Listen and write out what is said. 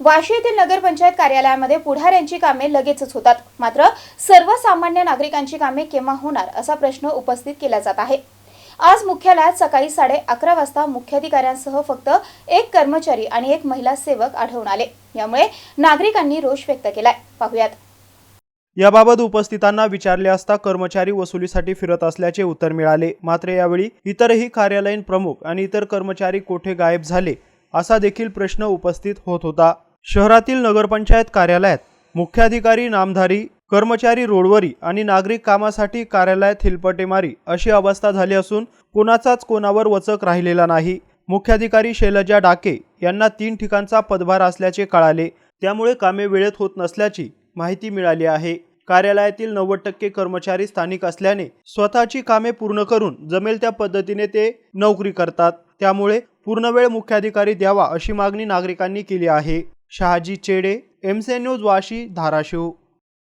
वाशी येथील नगरपंचायत कार्यालयामध्ये पुढाऱ्यांची कामे लगेचच होतात. मात्र सर्वसामान्य नागरिकांची कामे केव्हा होणार असा प्रश्न उपस्थित केला जात आहे. आज मुख्यालयात सकाळी साडे अकरा वाजता मुख्याधिकाऱ्यांसह फक्त एक कर्मचारी आणि एक महिला सेवक आढळून आले. यामुळे नागरिकांनी रोष व्यक्त केलाय. पाहुयात. याबाबत उपस्थितांना विचारले असता कर्मचारी वसुलीसाठी फिरत असल्याचे उत्तर मिळाले. मात्र यावेळी इतरही कार्यालयीन प्रमुख आणि इतर कर्मचारी कोठे गायब झाले असा देखील प्रश्न उपस्थित होत होता. शहरातील नगरपंचायत कार्यालयात मुख्याधिकारी नामधारी कर्मचारी रोडवरी आणि नागरिक कामासाठी कार्यालयात हिलपटेमारी अशी अवस्था झाली असून कोणाचाच कोणावर वचक राहिलेला नाही. मुख्याधिकारी शैलजा डाके यांना तीन ठिकाणचा पदभार असल्याचे कळाले. त्यामुळे कामे वेळेत होत नसल्याची माहिती मिळाली आहे. कार्यालयातील नव्वद टक्के कर्मचारी स्थानिक असल्याने स्वतःची कामे पूर्ण करून जमेल त्या पद्धतीने ते नोकरी करतात. त्यामुळे पूर्णवेळ मुख्याधिकारी द्यावा अशी मागणी नागरिकांनी केली आहे. शहाजी चेडे एमसे न्यूज वाशी धाराशिव.